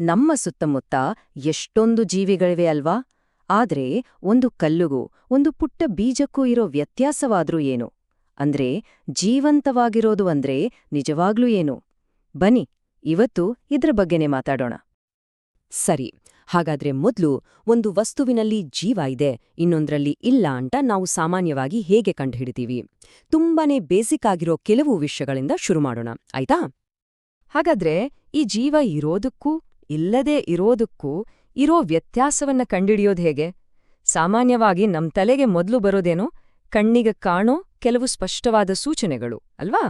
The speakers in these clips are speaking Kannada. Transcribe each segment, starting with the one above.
ನಮ್ಮ ಸುತ್ತಮುತ್ತ ಎಷ್ಟೊಂದು ಜೀವಿಗಳಿವೆ ಅಲ್ವಾ? ಆದ್ರೆ ಒಂದು ಕಲ್ಲುಗೂ ಒಂದು ಪುಟ್ಟ ಬೀಜಕ್ಕೂ ಇರೋ ವ್ಯತ್ಯಾಸವಾದ್ರೂ ಏನು? ಅಂದ್ರೆ ಜೀವಂತವಾಗಿರೋದು ಅಂದ್ರೆ ನಿಜವಾಗ್ಲೂ ಏನು? ಬನ್ನಿ, ಇವತ್ತು ಇದ್ರ ಬಗ್ಗೆನೇ ಮಾತಾಡೋಣ. ಸರಿ, ಹಾಗಾದ್ರೆ ಮೊದ್ಲು ಒಂದು ವಸ್ತುವಿನಲ್ಲಿ ಜೀವ ಇದೆ, ಇನ್ನೊಂದ್ರಲ್ಲಿ ಇಲ್ಲ ಅಂತ ನಾವು ಸಾಮಾನ್ಯವಾಗಿ ಹೇಗೆ ಕಂಡುಹಿಡಿತೀವಿ? ತುಂಬಾನೇ ಬೇಸಿಕ್ ಆಗಿರೋ ಕೆಲವು ವಿಷಯಗಳಿಂದ ಶುರು ಮಾಡೋಣ, ಆಯ್ತಾ? ಹಾಗಾದ್ರೆ ಈ ಜೀವ ಇರೋದಕ್ಕೂ ಇಲ್ಲದೇ ಇರೋದಕ್ಕೂ ಇರೋ ವ್ಯತ್ಯಾಸವನ್ನ ಕಂಡಿಡಿಯೋದು ಹೇಗೆ? ಸಾಮಾನ್ಯವಾಗಿ ನಮ್ ತಲೆಗೆ ಮೊದಲು ಬರೋದೇನೋ ಕಣ್ಣಿಗೆ ಕಾಣೋ ಕೆಲವು ಸ್ಪಷ್ಟವಾದ ಸೂಚನೆಗಳು, ಅಲ್ವಾ?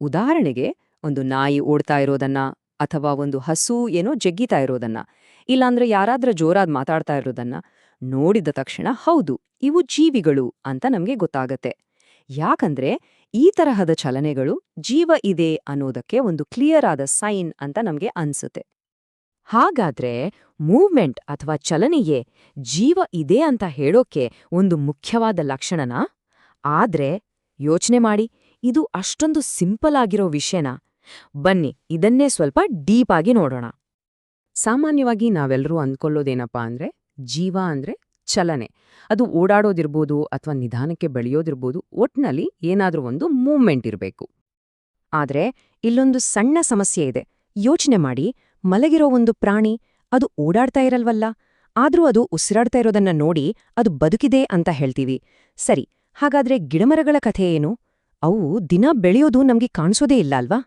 ಉದಾಹರಣೆಗೆ, ಒಂದು ನಾಯಿ ಓಡ್ತಾ ಇರೋದನ್ನ ಅಥವಾ ಒಂದು ಹಸು ಏನೋ ಜಗ್ಗಿತಾ ಇರೋದನ್ನ, ಇಲ್ಲಾಂದ್ರೆ ಯಾರಾದ್ರ ಜೋರಾದ್ ಮಾತಾಡ್ತಾ ಇರೋದನ್ನ ನೋಡಿದ ತಕ್ಷಣ ಹೌದು, ಇವು ಜೀವಿಗಳು ಅಂತ ನಮ್ಗೆ ಗೊತ್ತಾಗತ್ತೆ. ಯಾಕಂದ್ರೆ ಈ ತರಹದ ಚಲನೆಗಳು ಜೀವ ಇದೆ ಅನ್ನೋದಕ್ಕೆ ಒಂದು ಕ್ಲಿಯರ್ ಆದ ಸೈನ್ ಅಂತ ನಮ್ಗೆ ಅನ್ಸುತ್ತೆ. ಹಾಗಾದ್ರೆ ಮೂವ್ಮೆಂಟ್ ಅಥವಾ ಚಲನೆಯೇ ಜೀವ ಇದೆ ಅಂತ ಹೇಳೋಕೆ ಒಂದು ಮುಖ್ಯವಾದ ಲಕ್ಷಣನಾ? ಆದ್ರೆ ಯೋಚನೆ ಮಾಡಿ, ಇದು ಅಷ್ಟೊಂದು ಸಿಂಪಲ್ ಆಗಿರೋ ವಿಷಯನ? ಬನ್ನಿ, ಇದನ್ನೇ ಸ್ವಲ್ಪ ಡೀಪ್ ಆಗಿ ನೋಡೋಣ. ಸಾಮಾನ್ಯವಾಗಿ ನಾವೆಲ್ಲರೂ ಅಂದ್ಕೊಳ್ಳೋದೇನಪ್ಪ ಅಂದ್ರೆ ಜೀವ ಅಂದ್ರೆ ಚಲನೆ. ಅದು ಓಡಾಡೋದಿರ್ಬೋದು ಅಥವಾ ನಿಧಾನಕ್ಕೆ ಬೆಳೆಯೋದಿರ್ಬೋದು, ಒಟ್ನಲ್ಲಿ ಏನಾದರೂ ಒಂದು ಮೂವ್ಮೆಂಟ್ ಇರಬೇಕು. ಆದ್ರೆ ಇಲ್ಲೊಂದು ಸಣ್ಣ ಸಮಸ್ಯೆ ಇದೆ. ಯೋಚನೆ ಮಾಡಿ ಮಲಗಿರೋ ಒಂದು ಪ್ರಾಣಿ ಅದು ಓಡಾಡ್ತಾ ಇರಲ್ವಲ್ಲ? ಆದ್ರೂ ಅದು ಉಸಿರಾಡ್ತಾ ಇರೋದನ್ನ ನೋಡಿ ಅದು ಬದುಕಿದೆ ಅಂತ ಹೇಳ್ತೀವಿ. ಸರಿ, ಹಾಗಾದ್ರೆ ಗಿಡಮರಗಳ ಕಥೆ ಏನು? ಅವು ದಿನ ಬೆಳೆಯೋದು ನಮ್ಗೆ ಕಾಣಿಸೋದೇ ಇಲ್ಲ ಅಲ್ವಾ?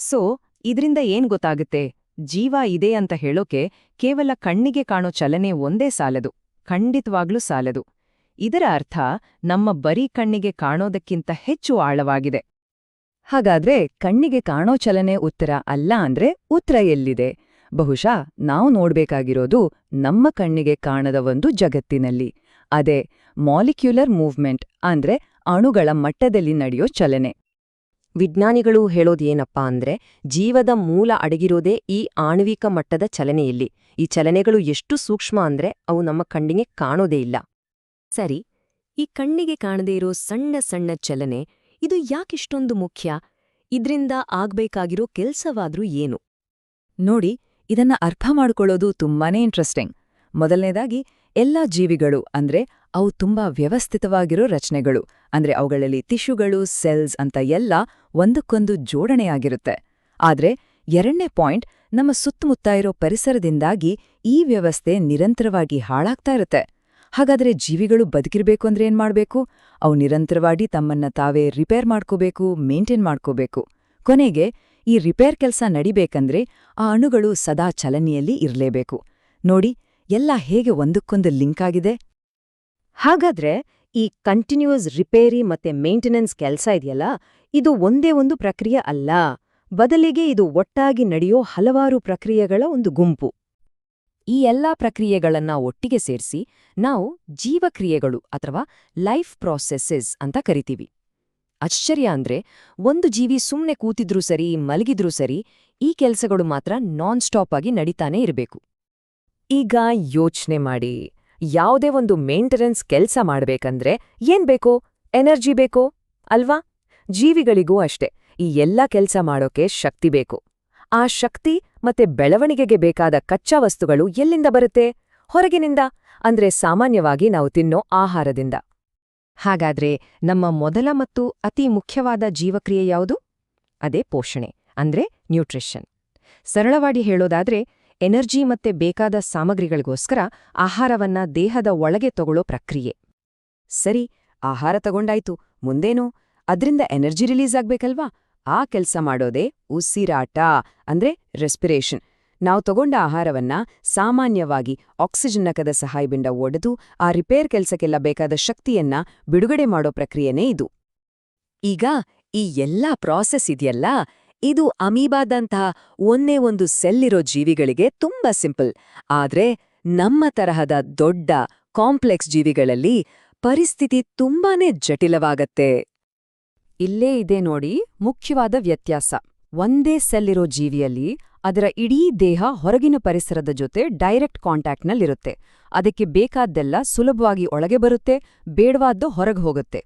ಸೊ, ಇದ್ರಿಂದ ಏನ್ ಗೊತ್ತಾಗುತ್ತೆ? ಜೀವ ಇದೆ ಅಂತ ಹೇಳೋಕೆ ಕೇವಲ ಕಣ್ಣಿಗೆ ಕಾಣೋ ಚಲನೆ ಒಂದೇ ಸಾಲದು, ಖಂಡಿತವಾಗ್ಲೂ ಸಾಲದು. ಇದರ ಅರ್ಥ ನಮ್ಮ ಬರೀ ಕಣ್ಣಿಗೆ ಕಾಣೋದಕ್ಕಿಂತ ಹೆಚ್ಚು ಆಳವಾಗಿದೆ. ಹಾಗಾದ್ರೆ ಕಣ್ಣಿಗೆ ಕಾಣೋ ಚಲನೆ ಉತ್ತರ ಅಲ್ಲ ಅಂದ್ರೆ ಉತ್ತರ ಎಲ್ಲಿದೆ? ಬಹುಶಃ ನಾವು ನೋಡ್ಬೇಕಾಗಿರೋದು ನಮ್ಮ ಕಣ್ಣಿಗೆ ಕಾಣದ ಒಂದು ಜಗತ್ತಿನಲ್ಲಿ. ಅದೇ ಮಾಲಿಕ್ಯುಲರ್ ಮೂವ್ಮೆಂಟ್ ಅಂದ್ರೆ ಅಣುಗಳ ಮಟ್ಟದಲ್ಲಿ ನಡೆಯೋ ಚಲನೆ. ವಿಜ್ಞಾನಿಗಳು ಹೇಳೋದೇನಪ್ಪಾ ಅಂದ್ರೆ ಜೀವದ ಮೂಲ ಅಡಗಿರೋದೇ ಈ ಆಣ್ವಿಕ ಮಟ್ಟದ ಚಲನೆಯಲ್ಲಿ. ಈ ಚಲನೆಗಳು ಎಷ್ಟು ಸೂಕ್ಷ್ಮ ಅಂದ್ರೆ ಅವು ನಮ್ಮ ಕಣ್ಣಿಗೆ ಕಾಣೋದೇ ಇಲ್ಲ. ಸರಿ, ಈ ಕಣ್ಣಿಗೆ ಕಾಣದೇ ಇರೋ ಸಣ್ಣ ಸಣ್ಣ ಚಲನೆ ಇದು ಯಾಕಿಷ್ಟೊಂದು ಮುಖ್ಯ? ಇದ್ರಿಂದ ಆಗ್ಬೇಕಾಗಿರೋ ಕೆಲ್ಸವಾದ್ರೂ ಏನು? ನೋಡಿ, ಇದನ್ನ ಅರ್ಥ ಮಾಡ್ಕೊಳ್ಳೋದು ತುಂಬಾನೇ ಇಂಟ್ರೆಸ್ಟಿಂಗ್ ಮೊದಲನೇದಾಗಿ, ಎಲ್ಲಾ ಜೀವಿಗಳು, ಅಂದ್ರೆ ಅವು ತುಂಬಾ ವ್ಯವಸ್ಥಿತವಾಗಿರೋ ರಚನೆಗಳು, ಅಂದ್ರೆ ಅವುಗಳಲ್ಲಿ ಟಿಶ್ಯೂಗಳು ಸೆಲ್ಸ್ ಅಂತ ಎಲ್ಲ ಒಂದಕ್ಕೊಂದು ಜೋಡಣೆಯಾಗಿರುತ್ತೆ. ಆದ್ರೆ ಎರಡನೇ ಪಾಯಿಂಟ್, ನಮ್ಮ ಸುತ್ತಮುತ್ತ ಇರೋ ಪರಿಸರದಿಂದಾಗಿ ಈ ವ್ಯವಸ್ಥೆ ನಿರಂತರವಾಗಿ ಹಾಳಾಗ್ತಾ ಇರುತ್ತೆ. ಹಾಗಾದ್ರೆ ಜೀವಿಗಳು ಬದುಕಿರಬೇಕು ಅಂದ್ರೆ ಏನ್ ಮಾಡಬೇಕು? ಅವು ನಿರಂತರವಾಗಿ ತಮ್ಮನ್ನ ತಾವೇ ರಿಪೇರ್ ಮಾಡ್ಕೋಬೇಕು, ಮೇಂಟೈನ್ ಮಾಡ್ಕೋಬೇಕು. ಕೊನೆಗೆ ಈ ರಿಪೇರ್ ಕೆಲಸ ನಡಿಬೇಕಂದ್ರೆ ಆ ಅಣುಗಳು ಸದಾ ಚಲನೆಯಲ್ಲಿ ಇರಲೇಬೇಕು. ನೋಡಿ, ಎಲ್ಲ ಹೇಗೆ ಒಂದಕ್ಕೊಂದು ಲಿಂಕ್ ಆಗಿದೆ? ಹಾಗಾದ್ರೆ ಈ ಕಂಟಿನ್ಯೂಸ್ ರಿಪೇರಿ ಮತ್ತೆ ಮೇಂಟೆನೆನ್ಸ್ ಕೆಲಸ ಇದೆಯಲ್ಲ, ಇದು ಒಂದೇ ಒಂದು ಪ್ರಕ್ರಿಯೆ ಅಲ್ಲ. ಬದಲಿಗೆ ಇದು ಒಟ್ಟಾಗಿ ನಡೆಯೋ ಹಲವಾರು ಪ್ರಕ್ರಿಯೆಗಳ ಒಂದು ಗುಂಪು. ಈ ಎಲ್ಲಾ ಪ್ರಕ್ರಿಯೆಗಳನ್ನ ಒಟ್ಟಿಗೆ ಸೇರಿಸಿ ನಾವು ಜೀವಕ್ರಿಯೆಗಳು ಅಥವಾ ಲೈಫ್ ಪ್ರಾಸೆಸಸ್ ಅಂತ ಕರಿತೀವಿ. ಆಶ್ಚರ್ಯ ಅಂದ್ರೆ ಒಂದು ಜೀವಿ ಸುಮ್ಮನೆ ಕೂತಿದ್ರೂ ಸರಿ, ಮಲಗಿದ್ರೂ ಸರಿ ಈ ಕೆಲಸಗಳು ಮಾತ್ರ ನಾನ್ ಸ್ಟಾಪ್ ಆಗಿ ನಡೀತಾನೆ ಇರಬೇಕು. ಈಗ ಯೋಚನೆ ಮಾಡಿ, ಯಾವುದೇ ಒಂದು ಮೇಂಟೆನೆನ್ಸ್ ಕೆಲಸ ಮಾಡಬೇಕಂದ್ರೆ ಏನ್ ಬೇಕೋ? ಎನರ್ಜಿ ಬೇಕೋ? ಅಲ್ವಾ? ಜೀವಿಗಳಿಗೂ ಅಷ್ಟೇ, ಈ ಎಲ್ಲ ಕೆಲಸ ಮಾಡೋಕೆ ಶಕ್ತಿ ಬೇಕು. ಆ ಶಕ್ತಿ ಮತ್ತೆ ಬೆಳವಣಿಗೆಗೆ ಬೇಕಾದ ಕಚ್ಚಾ ವಸ್ತುಗಳು ಎಲ್ಲಿಂದ ಬರುತ್ತೆ? ಹೊರಗಿನಿಂದ? ಅಂದ್ರೆ ಸಾಮಾನ್ಯವಾಗಿ ನಾವು ತಿನ್ನೋ ಆಹಾರದಿಂದ. ಹಾಗಾದ್ರೆ ನಮ್ಮ ಮೊದಲ ಮತ್ತು ಅತಿ ಮುಖ್ಯವಾದ ಜೀವಕ್ರಿಯೆ ಯಾವುದು? ಅದೇ ಪೋಷಣೆ, ಅಂದ್ರೆ ನ್ಯೂಟ್ರಿಷನ್. ಸರಳವಾಗಿ ಹೇಳೋದಾದ್ರೆ, ಎನರ್ಜಿ ಮತ್ತೆ ಬೇಕಾದ ಸಾಮಗ್ರಿಗಳಿಗೋಸ್ಕರ ಆಹಾರವನ್ನ ದೇಹದ ಒಳಗೆ ತಗೊಳ್ಳೋ ಪ್ರಕ್ರಿಯೆ. ಸರಿ, ಆಹಾರ ತಗೊಂಡಾಯ್ತು, ಮುಂದೇನು? ಅದರಿಂದ ಎನರ್ಜಿ ರಿಲೀಸ್ ಆಗ್ಬೇಕಲ್ವಾ? ಆ ಕೆಲಸ ಮಾಡೋದೇ ಉಸಿರಾಟ, ಅಂದ್ರೆ ರೆಸ್ಪಿರೇಷನ್ ನಾವು ತಗೊಂಡ ಆಹಾರವನ್ನ ಸಾಮಾನ್ಯವಾಗಿ ಆಕ್ಸಿಜನ್ನಕದ ಸಹಾಯದಿಂದ ಒಡೆದು ಆ ರಿಪೇರ್ ಕೆಲಸಕ್ಕೆಲ್ಲ ಬೇಕಾದ ಶಕ್ತಿಯನ್ನ ಬಿಡುಗಡೆ ಮಾಡೋ ಪ್ರಕ್ರಿಯೆನೇ ಇದು. ಈಗ ಈ ಎಲ್ಲಾ ಪ್ರಾಸೆಸ್ ಇದೆಯಲ್ಲ, ಇದು ಅಮೀಬಾದಂತಹ ಒಂದೇ ಒಂದು ಸೆಲ್ಲಿರೋ ಜೀವಿಗಳಿಗೆ ತುಂಬಾ ಸಿಂಪಲ್ ಆದ್ರೆ ನಮ್ಮ ತರಹದ ದೊಡ್ಡ ಕಾಂಪ್ಲೆಕ್ಸ್ ಜೀವಿಗಳಲ್ಲಿ ಪರಿಸ್ಥಿತಿ ತುಂಬಾನೇ ಜಟಿಲವಾಗತ್ತೆ. ಇಲ್ಲೇ ಇದೆ ನೋಡಿ ಮುಖ್ಯವಾದ ವ್ಯತ್ಯಾಸ. ಒಂದೇ ಸೆಲ್ಲಿರೋ ಜೀವಿಯಲ್ಲಿ ಅದರ ಇಡೀ ದೇಹ ಹೊರಗಿನ ಪರಿಸರದ ಜೊತೆ ಡೈರೆಕ್ಟ್ ಕಾಂಟ್ಯಾಕ್ಟ್ನಲ್ಲಿರುತ್ತೆ ಅದಕ್ಕೆ ಬೇಕಾದ್ದೆಲ್ಲ ಸುಲಭವಾಗಿ ಒಳಗೆ ಬರುತ್ತೆ, ಬೇಡವಾದ್ದು ಹೊರಗೆ ಹೋಗುತ್ತೆ.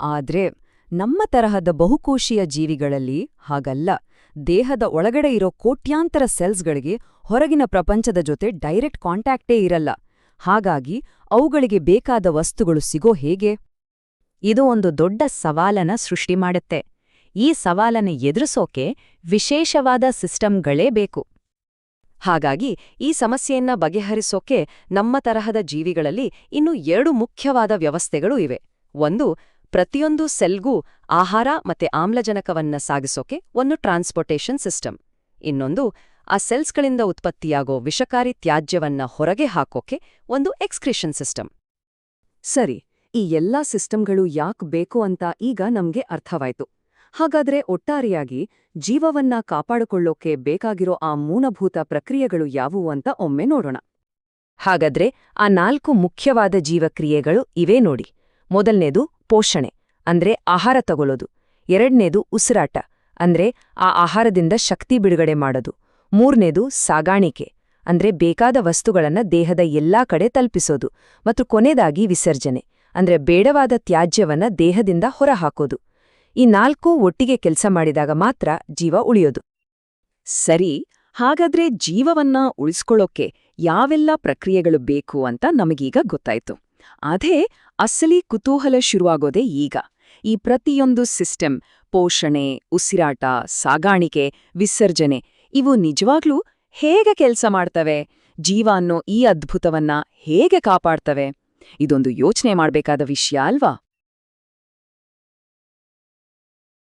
ಆದ್ರೆ ನಮ್ಮ ತರಹದ ಬಹುಕೋಶೀಯ ಜೀವಿಗಳಲ್ಲಿ ಹಾಗಲ್ಲ. ದೇಹದ ಒಳಗಡೆ ಇರೋ ಕೋಟ್ಯಾಂತರ ಸೆಲ್ಸ್ಗಳಿಗೆ ಹೊರಗಿನ ಪ್ರಪಂಚದ ಜೊತೆ ಡೈರೆಕ್ಟ್ ಕಾಂಟ್ಯಾಕ್ಟೇ ಇರಲ್ಲ. ಹಾಗಾಗಿ ಅವುಗಳಿಗೆ ಬೇಕಾದ ವಸ್ತುಗಳು ಸಿಗೋ ಹೇಗೆ? ಇದು ಒಂದು ದೊಡ್ಡ ಸವಾಲನ ಸೃಷ್ಟಿ ಮಾಡುತ್ತೆ. ಈ ಸವಾಲನ್ನು ಎದುರಿಸೋಕೆ ವಿಶೇಷವಾದ ಸಿಸ್ಟಮ್ಗಳೇ ಬೇಕು. ಹಾಗಾಗಿ ಈ ಸಮಸ್ಯೆಯನ್ನ ಬಗೆಹರಿಸೋಕೆ ನಮ್ಮ ತರಹದ ಜೀವಿಗಳಲ್ಲಿ ಇನ್ನು ಎರಡು ಮುಖ್ಯವಾದ ವ್ಯವಸ್ಥೆಗಳು ಇವೆ. ಒಂದು, ಪ್ರತಿಯೊಂದು ಸೆಲ್ಗೂ ಆಹಾರ ಮತ್ತೆ ಆಮ್ಲಜನಕವನ್ನ ಸಾಗಿಸೋಕೆ ಒಂದು ಟ್ರಾನ್ಸ್ಪೋರ್ಟೇಷನ್ ಸಿಸ್ಟಮ್. ಇನ್ನೊಂದು, ಆ ಸೆಲ್ಸ್ಗಳಿಂದ ಉತ್ಪತ್ತಿಯಾಗೋ ವಿಷಕಾರಿ ತ್ಯಾಜ್ಯವನ್ನ ಹೊರಗೆ ಹಾಕೋಕೆ ಒಂದು ಎಕ್ಸ್ಕ್ರಿಷನ್ ಸಿಸ್ಟಮ್. ಸರಿ ಈ ಎಲ್ಲಾ ಸಿಸ್ಟಮ್ಗಳು ಯಾಕ್ ಬೇಕು ಅಂತ ಈಗ ನಮ್ಗೆ ಅರ್ಥವಾಯ್ತು. ಹಾಗಾದ್ರೆ ಒಟ್ಟಾರೆಯಾಗಿ ಜೀವವನ್ನ ಕಾಪಾಡಿಕೊಳ್ಳೋಕೆ ಬೇಕಾಗಿರೋ ಆ ಮೂಲಭೂತ ಪ್ರಕ್ರಿಯೆಗಳು ಯಾವುವು ಅಂತ ಒಮ್ಮೆ ನೋಡೋಣ. ಹಾಗಾದ್ರೆ ಆ ನಾಲ್ಕು ಮುಖ್ಯವಾದ ಜೀವಕ್ರಿಯೆಗಳು ಇವೇ ನೋಡಿ. ಮೊದಲನೇದು ಪೋಷಣೆ, ಅಂದ್ರೆ ಆಹಾರ ತಗೊಳ್ಳೋದು ಎರಡನೇದು ಉಸಿರಾಟ, ಅಂದ್ರೆ ಆ ಆಹಾರದಿಂದ ಶಕ್ತಿ ಬಿಡುಗಡೆ ಮಾಡೋದು. ಮೂರನೇದು ಸಾಗಾಣಿಕೆ, ಅಂದ್ರೆ ಬೇಕಾದ ವಸ್ತುಗಳನ್ನ ದೇಹದ ಎಲ್ಲಾ ಕಡೆ ತಲುಪಿಸೋದು. ಮತ್ತು ಕೊನೆದಾಗಿ ವಿಸರ್ಜನೆ. ಅಂದ್ರೆ ಬೇಡವಾದ ತ್ಯಾಜ್ಯವನ್ನ ದೇಹದಿಂದ ಹೊರಹಾಕೋದು. ಈ ನಾಲ್ಕೂ ಒಟ್ಟಿಗೆ ಕೆಲಸ ಮಾಡಿದಾಗ ಮಾತ್ರ ಜೀವ ಉಳಿಯೋದು. ಸರಿ, ಹಾಗಾದ್ರೆ ಜೀವವನ್ನ ಉಳಿಸ್ಕೊಳ್ಳೋಕೆ ಯಾವೆಲ್ಲ ಪ್ರಕ್ರಿಯೆಗಳು ಬೇಕು ಅಂತ ನಮಗೀಗ ಗೊತ್ತಾಯ್ತು. ಅದೇ ಅಸಲಿ ಕುತೂಹಲ ಶುರುವಾಗೋದೇ ಈಗ. ಈ ಪ್ರತಿಯೊಂದು ಸಿಸ್ಟಮ್, ಪೋಷಣೆ, ಉಸಿರಾಟ, ಸಾಗಾಣಿಕೆ, ವಿಸರ್ಜನೆ, ಇವು ನಿಜವಾಗ್ಲೂ ಹೇಗೆ ಕೆಲಸ ಮಾಡ್ತವೆ? ಜೀವ ಅನ್ನೋ ಈ ಅದ್ಭುತವನ್ನ ಹೇಗೆ ಕಾಪಾಡ್ತವೆ? ಇದೊಂದು ಯೋಚನೆ ಮಾಡಬೇಕಾದ ವಿಷಯ ಅಲ್ವಾ?